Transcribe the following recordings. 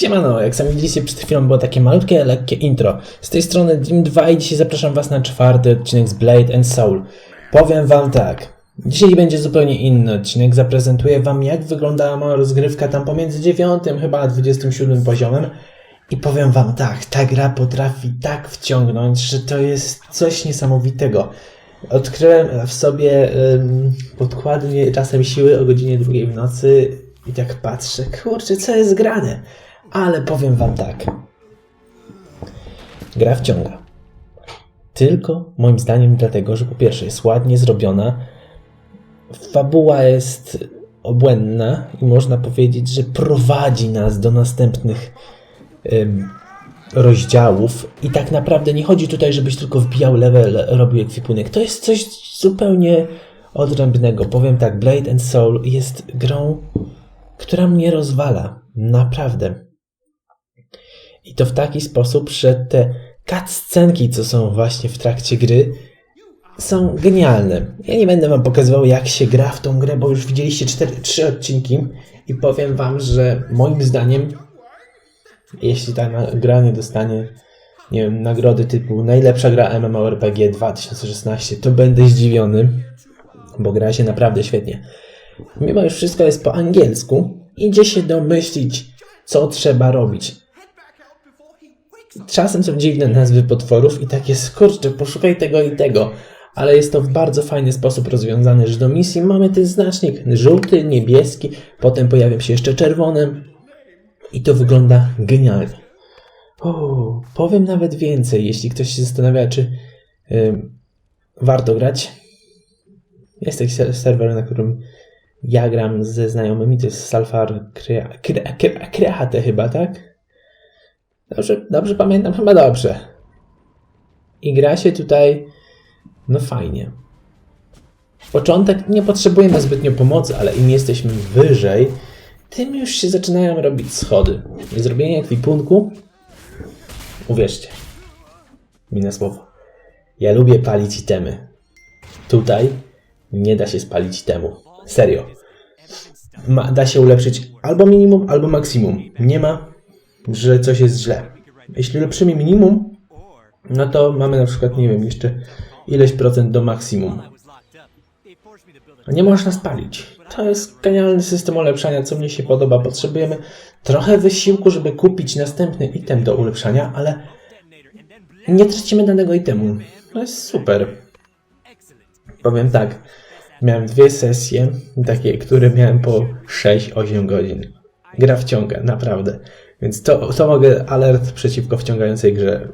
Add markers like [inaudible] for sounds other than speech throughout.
Siemano, jak sami widzieliście przed chwilą było takie malutkie, lekkie intro. Z tej strony Dream 2 i dzisiaj zapraszam was na czwarty odcinek z Blade and Soul. Powiem wam tak, dzisiaj będzie zupełnie inny odcinek, zaprezentuję wam jak wyglądała moja rozgrywka tam pomiędzy 9 chyba a 27 poziomem. I powiem wam tak, ta gra potrafi tak wciągnąć, że to jest coś niesamowitego. Odkryłem w sobie um, podkładnie czasem siły o godzinie drugiej w nocy i tak patrzę, kurczę, co jest grane? Ale powiem wam tak. Gra wciąga. Tylko moim zdaniem dlatego, że po pierwsze jest ładnie zrobiona, fabuła jest obłędna i można powiedzieć, że prowadzi nas do następnych ym, rozdziałów i tak naprawdę nie chodzi tutaj, żebyś tylko wbijał level, robił ekwipunek. To jest coś zupełnie odrębnego. Powiem tak, Blade and Soul jest grą, która mnie rozwala. Naprawdę. I to w taki sposób, że te cutscenki, co są właśnie w trakcie gry, są genialne. Ja nie będę wam pokazywał, jak się gra w tą grę, bo już widzieliście 4, 3 odcinki i powiem wam, że moim zdaniem, jeśli ta gra nie dostanie nie wiem, nagrody typu najlepsza gra MMORPG 2016, to będę zdziwiony, bo gra się naprawdę świetnie. Mimo już wszystko jest po angielsku, idzie się domyślić, co trzeba robić. Czasem są dziwne nazwy potworów i takie skurcze, poszukaj tego i tego. Ale jest to w bardzo fajny sposób rozwiązane, że do misji mamy ten znacznik żółty, niebieski, potem pojawią się jeszcze czerwone i to wygląda genialnie. O, powiem nawet więcej, jeśli ktoś się zastanawia, czy ym, warto grać. Jest taki ser- serwer, na którym ja gram ze znajomymi, to jest Salfar Create chyba, tak? Dobrze, dobrze pamiętam, chyba dobrze. I gra się tutaj, no fajnie. Początek nie potrzebujemy zbytnio pomocy, ale im jesteśmy wyżej, tym już się zaczynają robić schody. I zrobienie ekwipunku, uwierzcie, mi na słowo, ja lubię palić itemy. Tutaj nie da się spalić itemu. Serio. Ma, da się ulepszyć albo minimum, albo maksimum. Nie ma że coś jest źle. Jeśli ulepszymy minimum, no to mamy na przykład, nie wiem, jeszcze ileś procent do maksimum. Nie można spalić. To jest genialny system ulepszania, co mnie się podoba. Potrzebujemy trochę wysiłku, żeby kupić następny item do ulepszania, ale nie tracimy danego itemu. To jest super. Powiem tak, miałem dwie sesje, takie, które miałem po 6-8 godzin. Gra wciąga, naprawdę. Więc to, to mogę alert przeciwko wciągającej grze.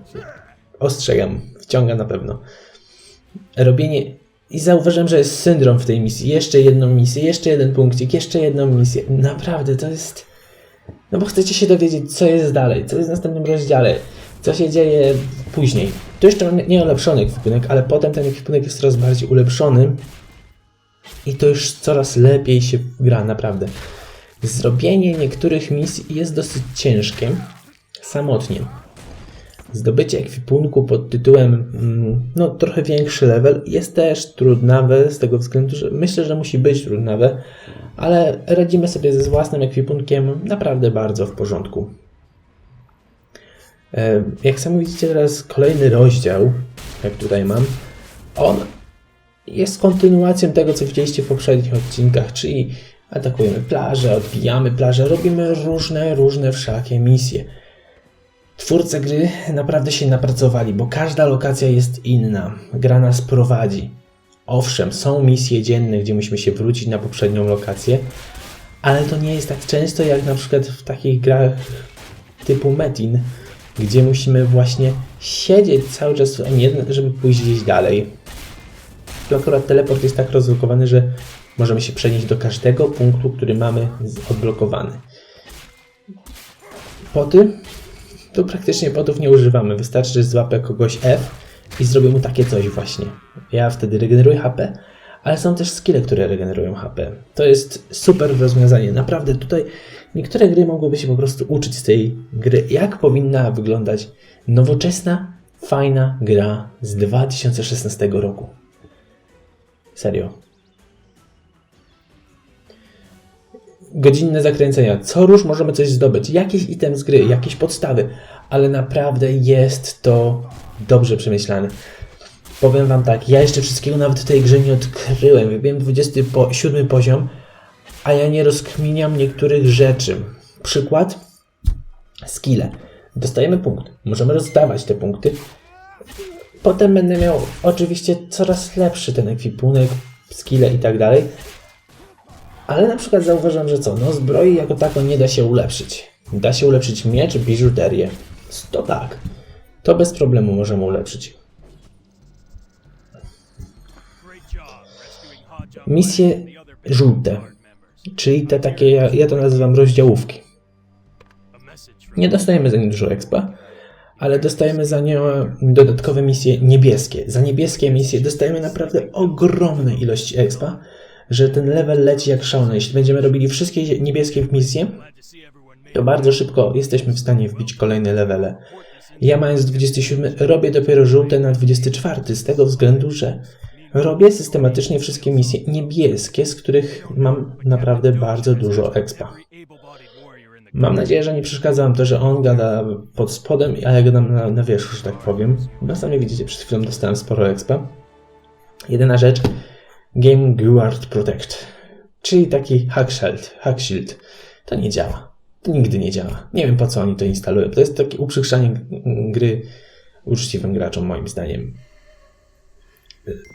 Ostrzegam, wciąga na pewno. Robienie. I zauważyłem, że jest syndrom w tej misji. Jeszcze jedną misję, jeszcze jeden punkcik, jeszcze jedną misję. Naprawdę to jest. No bo chcecie się dowiedzieć, co jest dalej, co jest w następnym rozdziale, co się dzieje później. Tu jeszcze nie ulepszony ekwipunek, ale potem ten ekwipunek jest coraz bardziej ulepszony. I to już coraz lepiej się gra, naprawdę. Zrobienie niektórych misji jest dosyć ciężkie samotnie. Zdobycie ekwipunku pod tytułem mm, no, trochę większy level jest też trudnawe z tego względu, że myślę, że musi być trudnawe, ale radzimy sobie ze własnym ekwipunkiem naprawdę bardzo w porządku. E, Jak sami widzicie teraz kolejny rozdział, jak tutaj mam, on jest kontynuacją tego, co widzieliście w poprzednich odcinkach, czyli atakujemy plażę, odbijamy plażę, robimy różne, różne wszakie misje. Twórcy gry naprawdę się napracowali, bo każda lokacja jest inna. Gra nas prowadzi. Owszem, są misje dzienne, gdzie musimy się wrócić na poprzednią lokację, ale to nie jest tak często jak na przykład w takich grach typu Metin, gdzie musimy właśnie siedzieć cały czas w M1, żeby pójść gdzieś dalej. Tu akurat teleport jest tak rozlokowany, że możemy się przenieść do każdego punktu, który mamy odblokowany. Poty? Tu praktycznie potów nie używamy. Wystarczy, że złapę kogoś F i zrobię mu takie coś właśnie. Ja wtedy regeneruję HP, ale są też skille, które regenerują HP. To jest super rozwiązanie. Naprawdę tutaj niektóre gry mogłyby się po prostu uczyć z tej gry, jak powinna wyglądać nowoczesna, fajna gra z 2016 roku. Serio. Godzinne zakręcenia. Co róż możemy coś zdobyć. Jakiś item z gry, jakieś podstawy. Ale naprawdę jest to dobrze przemyślane. Powiem wam tak, ja jeszcze wszystkiego nawet w tej grze nie odkryłem. Wiem 27 poziom, a ja nie rozkminiam niektórych rzeczy. Przykład, skille. Dostajemy punkt. Możemy rozdawać te punkty. Potem będę miał oczywiście coraz lepszy ten ekwipunek, skille i tak dalej. Ale na przykład zauważam, że co? No zbroi jako tako nie da się ulepszyć. Da się ulepszyć miecz, biżuterię. To tak. To bez problemu możemy ulepszyć. Misje żółte, czyli te takie, ja to nazywam rozdziałówki. Nie dostajemy za nie dużo expa, ale dostajemy za nie dodatkowe misje niebieskie. Za niebieskie misje dostajemy naprawdę ogromne ilości expa, że ten level leci jak szalony. Jeśli będziemy robili wszystkie niebieskie misje, to bardzo szybko jesteśmy w stanie wbić kolejne levele. Ja mając 27, robię dopiero żółte na 24, z tego względu, że robię systematycznie wszystkie misje niebieskie, z których mam naprawdę bardzo dużo expa. Mam nadzieję, że nie przeszkadza to, że on gada pod spodem, a ja gadam na, na wierzchu, że tak powiem. No sami widzicie, przed chwilą dostałem sporo expa. Jedyna rzecz, Game Guard Protect, czyli taki hack shield, hack shield. To nie działa. To nigdy nie działa. Nie wiem po co oni to instalują. To jest takie uprzykrzanie gry uczciwym graczom, moim zdaniem.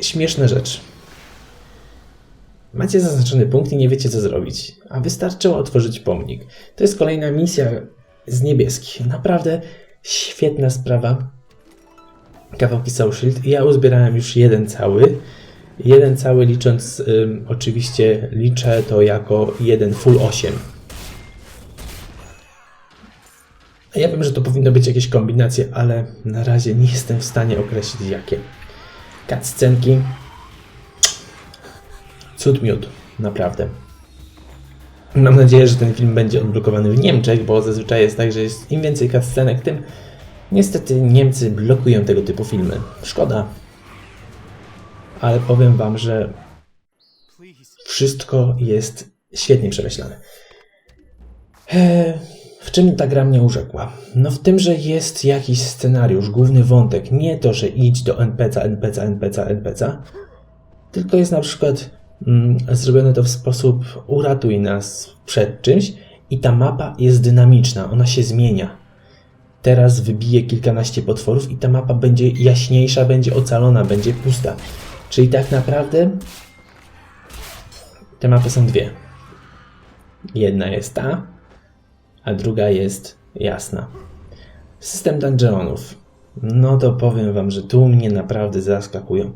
Śmieszna rzecz. Macie zaznaczony punkt i nie wiecie co zrobić, a wystarczyło otworzyć pomnik. To jest kolejna misja z niebieskich. Naprawdę świetna sprawa. Kawałki Soul Shield. Ja uzbierałem już jeden cały. Jeden cały licząc, ym, oczywiście liczę to jako jeden full 8. Ja wiem, że to powinno być jakieś kombinacje, ale na razie nie jestem w stanie określić jakie. Cutscenki. Cud miód, naprawdę. Mam nadzieję, że ten film będzie odblokowany w Niemczech, bo zazwyczaj jest tak, że jest im więcej cutscenek, tym niestety Niemcy blokują tego typu filmy. Szkoda. Ale powiem wam, że wszystko jest świetnie przemyślane. Eee, w czym ta gra mnie urzekła? No w tym, że jest jakiś scenariusz, główny wątek. Nie to, że idź do NPC, NPC, NPC, NPC, tylko jest na przykład mm, zrobione to w sposób uratuj nas przed czymś i ta mapa jest dynamiczna, ona się zmienia. Teraz wybije kilkanaście potworów i ta mapa będzie jaśniejsza, będzie ocalona, będzie pusta. Czyli tak naprawdę te mapy są dwie. Jedna jest ta, a druga jest jasna. System dungeonów. No to powiem wam, że tu mnie naprawdę zaskakują.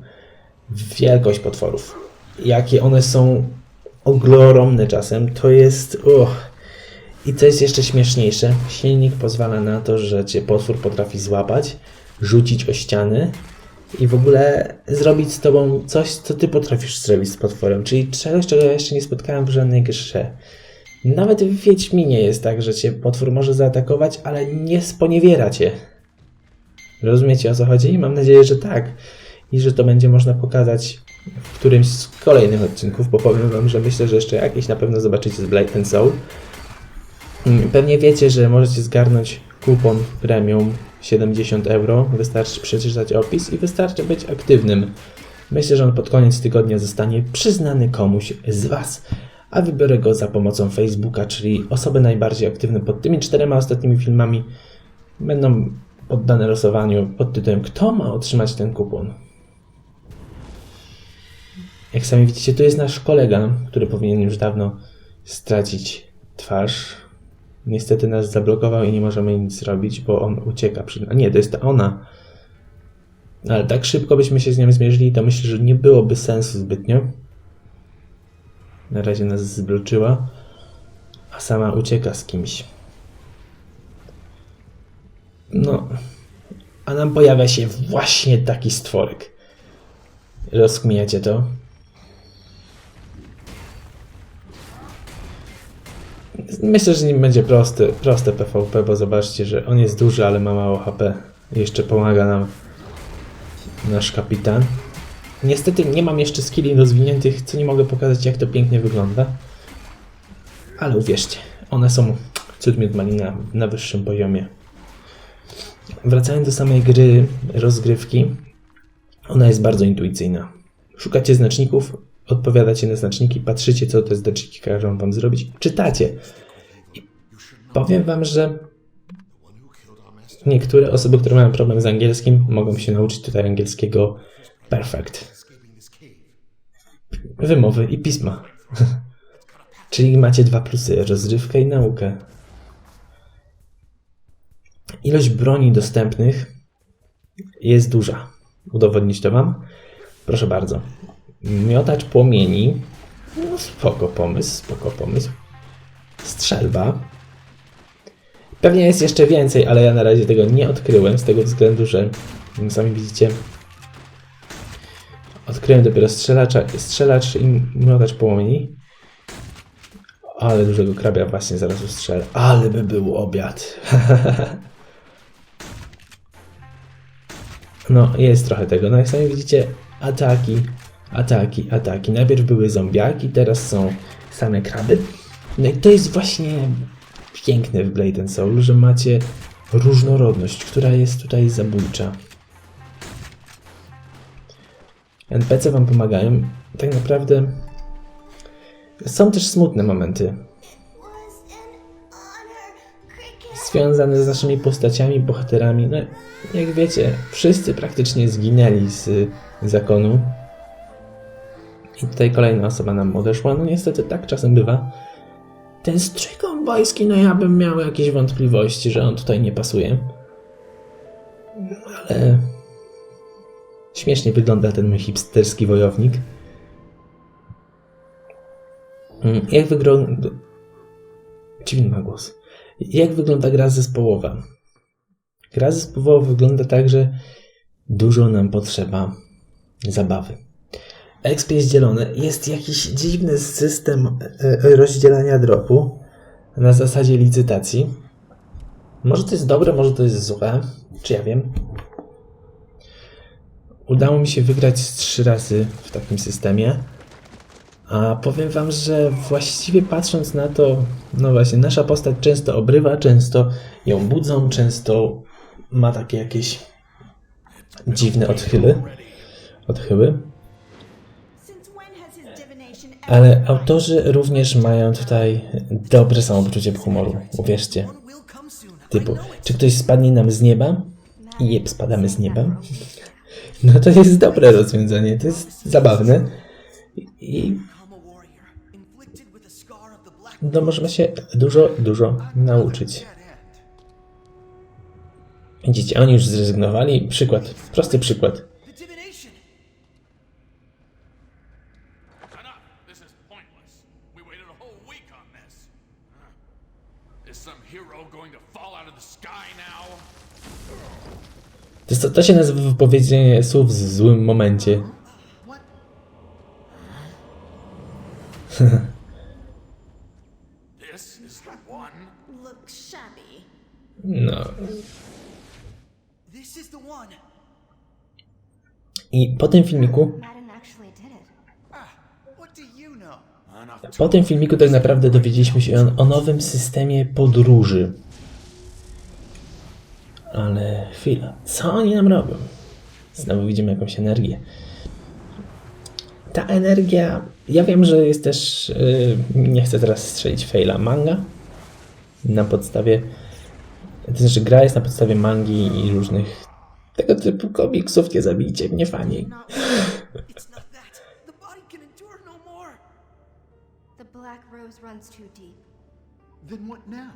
Wielkość potworów. Jakie one są ogromne czasem, to jest. I co jest jeszcze śmieszniejsze, silnik pozwala na to, że cię potwór potrafi złapać, rzucić o ściany i w ogóle zrobić z tobą coś, co ty potrafisz zrobić z potworem. Czyli czegoś, czego ja jeszcze nie spotkałem w żadnej grze. Nawet w Wiedźminie jest tak, że cię potwór może zaatakować, ale nie sponiewiera cię. Rozumiecie o co chodzi? Mam nadzieję, że tak. I że to będzie można pokazać w którymś z kolejnych odcinków, bo powiem wam, że myślę, że jeszcze jakieś na pewno zobaczycie z Blade and Soul. Mm, Pewnie wiecie, że możecie zgarnąć kupon premium 70 euro. Wystarczy przeczytać opis i wystarczy być aktywnym. Myślę, że on pod koniec tygodnia zostanie przyznany komuś z Was. A wybiorę go za pomocą Facebooka, czyli osoby najbardziej aktywne pod tymi czterema ostatnimi filmami będą poddane losowaniu pod tytułem Kto ma otrzymać ten kupon? Jak sami widzicie, to jest nasz kolega, który powinien już dawno stracić twarz. Niestety nas zablokował i nie możemy nic zrobić, bo on ucieka. Przed... Nie, to jest ona. Ale tak szybko byśmy się z nią zmierzyli, to myślę, że nie byłoby sensu zbytnio. Na razie nas zbloczyła, a sama ucieka z kimś. No, a nam pojawia się właśnie taki stworek. Rozkminiacie to? Myślę, że nim będzie prosty, proste PvP, bo zobaczcie, że on jest duży, ale ma mało HP. Jeszcze pomaga nam nasz kapitan. Niestety nie mam jeszcze skilli rozwiniętych, co nie mogę pokazać, jak to pięknie wygląda. Ale uwierzcie, one są cud miód malina na wyższym poziomie. Wracając do samej gry, rozgrywki, ona jest bardzo intuicyjna. Szukacie znaczników, odpowiadacie na znaczniki, patrzycie, co te znaczniki każą wam zrobić, czytacie. Powiem wam, że niektóre osoby, które mają problem z angielskim, mogą się nauczyć tutaj angielskiego perfect. Wymowy i pisma. [laughs] Czyli macie dwa plusy, rozrywkę i naukę. Ilość broni dostępnych jest duża. Udowodnić to wam? Proszę bardzo. Miotacz płomieni. No spoko pomysł, spoko pomysł. Strzelba. Pewnie jest jeszcze więcej, ale ja na razie tego nie odkryłem, z tego względu, że sami widzicie, odkryłem dopiero strzelacza, strzelacz i miotacz płomieni. Ale dużego krabia właśnie zaraz ustrzelę. Ale by był obiad. [laughs] No, jest trochę tego. No, jak sami widzicie, ataki, ataki, ataki. Najpierw były zombiaki, teraz są same kraby. No i to jest właśnie piękne w Blade and Soul, że macie różnorodność, która jest tutaj zabójcza. NPC wam pomagają. Tak naprawdę są też smutne momenty związane z naszymi postaciami, bohaterami. No, jak wiecie, wszyscy praktycznie zginęli z zakonu. I tutaj kolejna osoba nam odeszła. No niestety tak czasem bywa. Ten strój kowbojski, no ja bym miał jakieś wątpliwości, że on tutaj nie pasuje. Ale śmiesznie wygląda ten mój hipsterski wojownik. Mm, Jak wygląda... Dziwny ma głos. Jak wygląda gra zespołowa? Gra zespołowa wygląda tak, że dużo nam potrzeba zabawy. Exp jest dzielony. Jest jakiś dziwny system e, rozdzielania dropu na zasadzie licytacji. Może to jest dobre, może to jest złe. Czy ja wiem? Udało mi się wygrać trzy razy w takim systemie. A powiem wam, że właściwie patrząc na to, no właśnie, nasza postać często obrywa, często ją budzą, często ma takie jakieś dziwne odchyły. Odchyły. Ale autorzy również mają tutaj dobre samopoczucie humoru, uwierzcie. Typu, czy ktoś spadnie nam z nieba? I jeb, spadamy z nieba. No to jest dobre rozwiązanie, to jest zabawne. I no możemy się dużo, dużo nauczyć. Widzicie, oni już zrezygnowali. Przykład, prosty przykład. To fall out of the sky now? To, jest- to się nazywa wypowiedzenie słów w złym momencie. [laughs] No. I po tym filmiku, po tym filmiku tak naprawdę dowiedzieliśmy się o, nowym systemie podróży. Ale chwila, co oni nam robią? Znowu widzimy jakąś energię. Ta energia, ja wiem, że jest też, yy, nie chcę teraz strzelić faila, manga na podstawie, to znaczy gra jest na podstawie mangi i różnych tego typu komiksów, nie zabijcie mnie fani. Rose runs too deep. Then what now?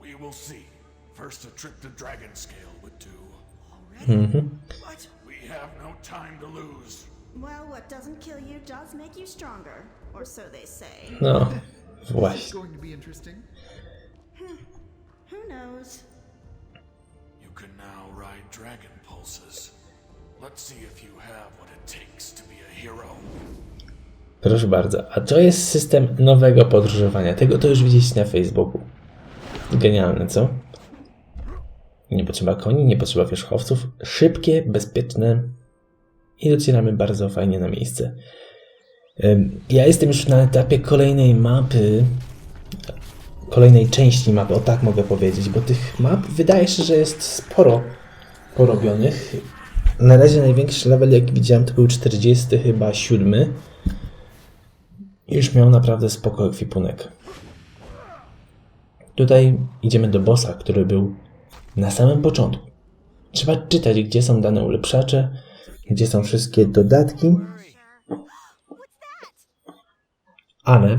We will see. First, a trip to Dragon Scale would do. Already? Mm-hmm. What? We have no time to lose. Well, what doesn't kill you does make you stronger, or so they say. No, [laughs] This is going to be interesting. Hmm. Who knows? You can now ride Dragon Pulses. Let's see if you have what it takes to be a hero. Proszę bardzo. A to jest system nowego podróżowania. Tego to już widzieliście na Facebooku. Genialne, co? Nie potrzeba koni, nie potrzeba wierzchowców. Szybkie, bezpieczne i docieramy bardzo fajnie na miejsce. Ja jestem już na etapie kolejnej mapy, kolejnej części mapy, o tak mogę powiedzieć, bo tych map wydaje się, że jest sporo porobionych. Na razie największy level, jaki widziałem, to był 40 chyba 7. Już miał naprawdę spoko ekwipunek. Tutaj idziemy do bossa, który był na samym początku. Trzeba czytać, gdzie są dane ulepszacze, gdzie są wszystkie dodatki. Ale,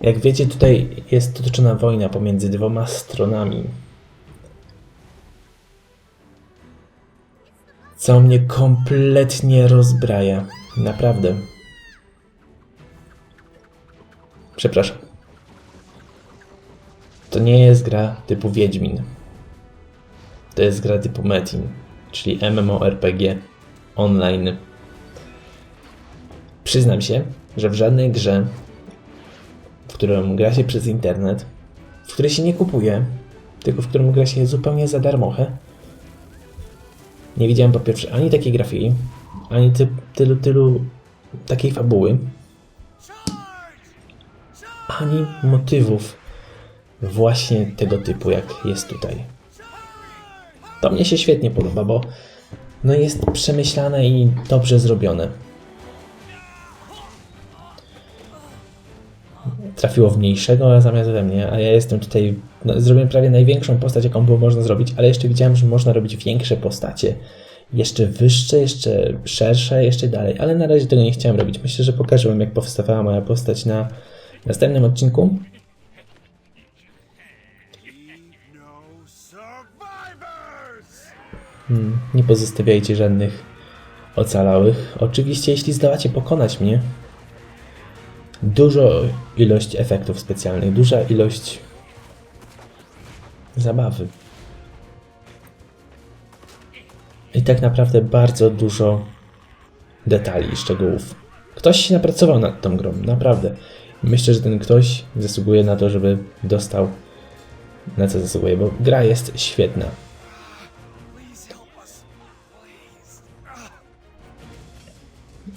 jak wiecie, tutaj jest toczona wojna pomiędzy dwoma stronami. Co mnie kompletnie rozbraja. Naprawdę. Przepraszam. To nie jest gra typu Wiedźmin. To jest gra typu Metin, czyli MMORPG online. Przyznam się, że w żadnej grze, w którą gra się przez internet, w której się nie kupuje, tylko w którą gra się zupełnie za darmochę, nie widziałem po pierwsze ani takiej grafiki, ani ty, tylu, tylu takiej fabuły, ani motywów właśnie tego typu, jak jest tutaj. To mnie się świetnie podoba, bo no jest przemyślane i dobrze zrobione. Trafiło w mniejszego zamiast we mnie, a ja jestem tutaj. No, zrobiłem prawie największą postać, jaką było można zrobić, ale jeszcze widziałem, że można robić większe postacie. Jeszcze wyższe, jeszcze szersze, jeszcze dalej, ale na razie tego nie chciałem robić. Myślę, że pokażę wam, jak powstawała moja postać na następnym odcinku. Hmm, nie pozostawiajcie żadnych ocalałych. Oczywiście, jeśli zdołacie pokonać mnie, dużo ilość efektów specjalnych, duża ilość zabawy. I tak naprawdę bardzo dużo detali i szczegółów. Ktoś się napracował nad tą grą, naprawdę. Myślę, że ten ktoś zasługuje na to, żeby dostał na co zasługuje, bo gra jest świetna.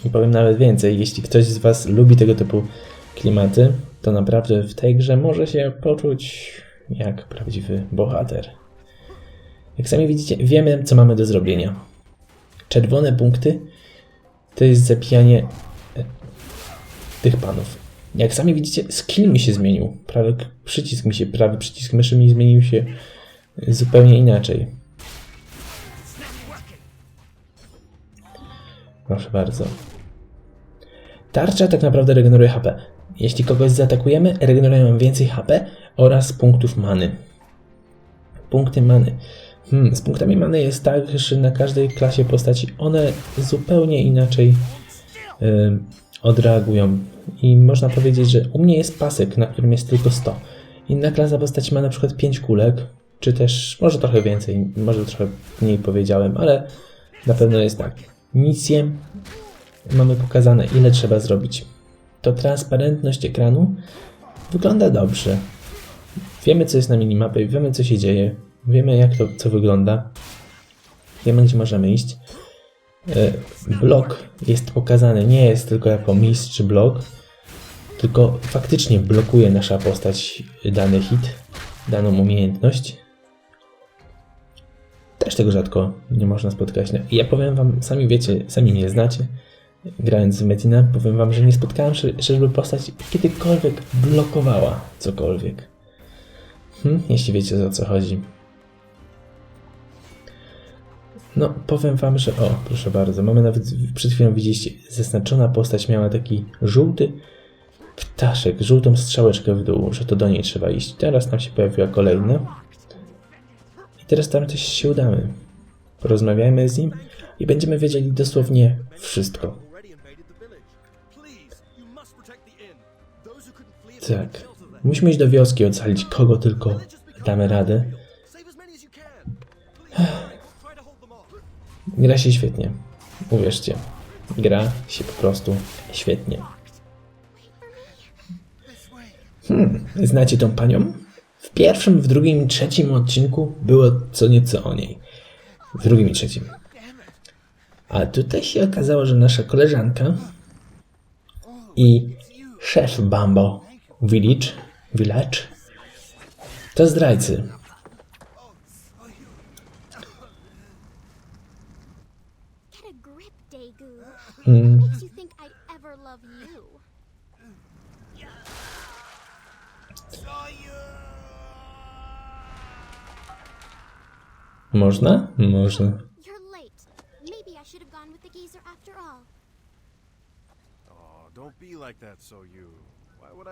I powiem nawet więcej, jeśli ktoś z Was lubi tego typu klimaty, to naprawdę w tej grze może się poczuć jak prawdziwy bohater. Jak sami widzicie, wiemy, co mamy do zrobienia. Czerwone punkty to jest zabijanie e, tych panów. Jak sami widzicie, skill mi się zmienił. Prawy przycisk mi się, prawy przycisk myszy mi zmienił się zupełnie inaczej. Proszę bardzo. Tarcza tak naprawdę regeneruje HP. Jeśli kogoś zaatakujemy, regenerujemy więcej HP oraz punktów many. Punkty many. Hmm, z punktami many jest tak, że na każdej klasie postaci one zupełnie inaczej y, odreagują. I można powiedzieć, że u mnie jest pasek, na którym jest tylko 100. Inna klasa postaci ma na przykład 5 kulek, czy też może trochę więcej, może trochę mniej powiedziałem, ale na pewno jest tak. Misje mamy pokazane, ile trzeba zrobić. To transparentność ekranu wygląda dobrze. Wiemy, co jest na minimapie, wiemy, co się dzieje, wiemy, jak to co wygląda, wiemy, gdzie możemy iść. E, Blok jest pokazany nie jest tylko jako mistrz blok, tylko faktycznie blokuje nasza postać dany hit, daną umiejętność. Też tego rzadko nie można spotkać. No, ja powiem wam, sami wiecie, sami mnie znacie, grając w Metina, powiem wam, że nie spotkałem się, żeby postać kiedykolwiek blokowała cokolwiek. Hm, jeśli wiecie o co chodzi. No, powiem wam, że o, proszę bardzo, mamy nawet, przed chwilą widzieliście, zaznaczona postać miała taki żółty ptaszek, żółtą strzałeczkę w dół, że to do niej trzeba iść. Teraz nam się pojawiła kolejna. I teraz tam coś się udamy. Porozmawiajmy z nim i będziemy wiedzieli dosłownie wszystko. Tak. Musimy iść do wioski, ocalić kogo tylko damy radę. Gra się świetnie. Uwierzcie. Gra się po prostu świetnie. Hmm, znacie tą panią? W pierwszym, w drugim i trzecim odcinku było co nieco o niej. W drugim i trzecim. A tutaj się okazało, że nasza koleżanka i szef Bambo Village, Village to zdrajcy.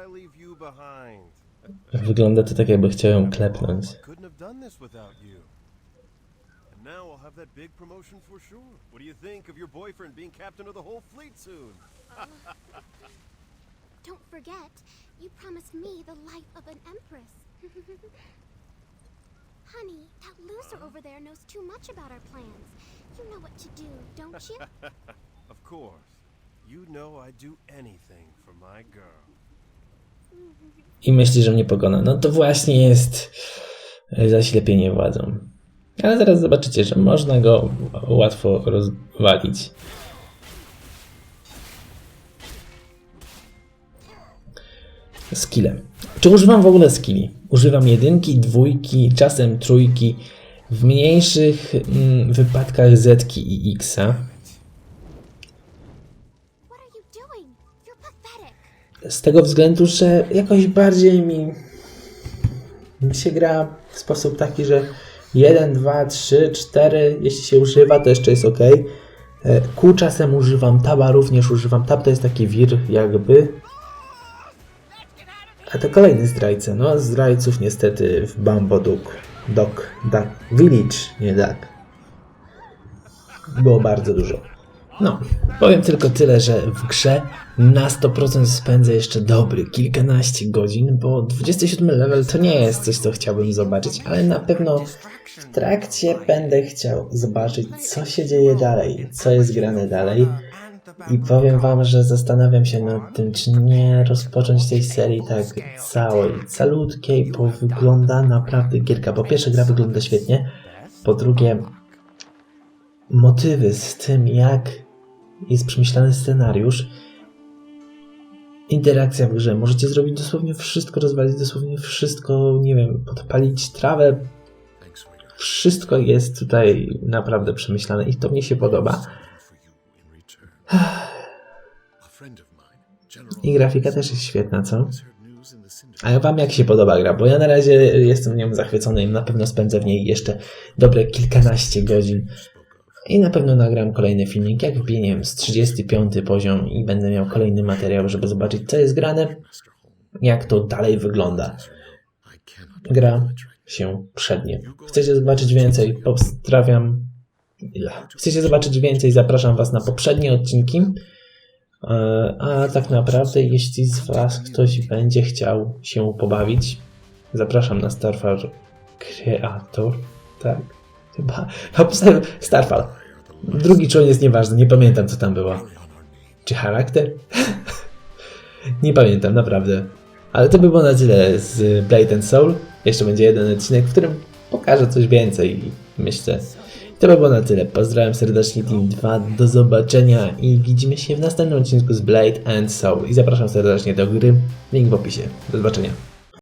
Leave you behind? Wygląda to tak, jakby chciał ją klepnąć. Now I'll have that big promotion for sure. What do you think of your boyfriend being captain of the whole fleet soon? [laughs] Don't forget, you promised me the life of an empress. [laughs] Honey, that loser over there knows too much about our plans. You know what to do, don't you? [laughs] Of course. You know I'd do anything for my girl. I myśli, że mnie pokona. No to właśnie jest zaślepienie władzą. Ale zaraz zobaczycie, że można go łatwo rozwalić. Skillem. Czy używam w ogóle skilli? Używam jedynki, dwójki, czasem trójki, w mniejszych mm, wypadkach zetki i xa. Z tego względu, że jakoś bardziej mi, mi się gra w sposób taki, że 1, 2, 3, 4, jeśli się używa, to jeszcze jest ok. Q czasem używam, taba również używam. Tab to jest taki wir, jakby. A to kolejny zdrajca. No, zdrajców niestety w Bambo Duck. Dock, Duck Village, nie Duck. Było bardzo dużo. No, powiem tylko tyle, że w grze na 100% spędzę jeszcze dobry kilkanaście godzin, bo 27 level to nie jest coś, co chciałbym zobaczyć, ale na pewno w trakcie będę chciał zobaczyć, co się dzieje dalej, co jest grane dalej. I powiem wam, że zastanawiam się nad tym, czy nie rozpocząć tej serii tak całej, calutkiej, bo wygląda naprawdę gierka. Po pierwsze, gra wygląda świetnie, po drugie, motywy z tym, jak jest przemyślany scenariusz, interakcja w grze. Możecie zrobić dosłownie wszystko, rozwalić dosłownie wszystko, nie wiem, podpalić trawę. Wszystko jest tutaj naprawdę przemyślane i to mnie się podoba. I grafika też jest świetna, co? A wam jak się podoba gra? Bo ja na razie jestem nią zachwycony i na pewno spędzę w niej jeszcze dobre kilkanaście godzin. I na pewno nagram kolejny filmik, jak wbiję, wiem, z 35 poziom i będę miał kolejny materiał, żeby zobaczyć, co jest grane, jak to dalej wygląda. Gra się przednie. Chcecie zobaczyć więcej? Pozdrawiam. Chcecie zobaczyć więcej? Zapraszam Was na poprzednie odcinki. E, A tak naprawdę, jeśli z Was ktoś będzie chciał się pobawić, zapraszam na Starfall Creator. Tak, chyba. Napisałem Starfall. Drugi człowiek jest nieważny, nie pamiętam co tam było. Czy charakter? [laughs] nie pamiętam, naprawdę. Ale to by było na tyle z Blade and Soul. Jeszcze będzie jeden odcinek, w którym pokażę coś więcej myślę. To by było na tyle. Pozdrawiam serdecznie Team 2. Do zobaczenia i widzimy się w następnym odcinku z Blade and Soul. I zapraszam serdecznie do gry. Link w opisie. Do zobaczenia.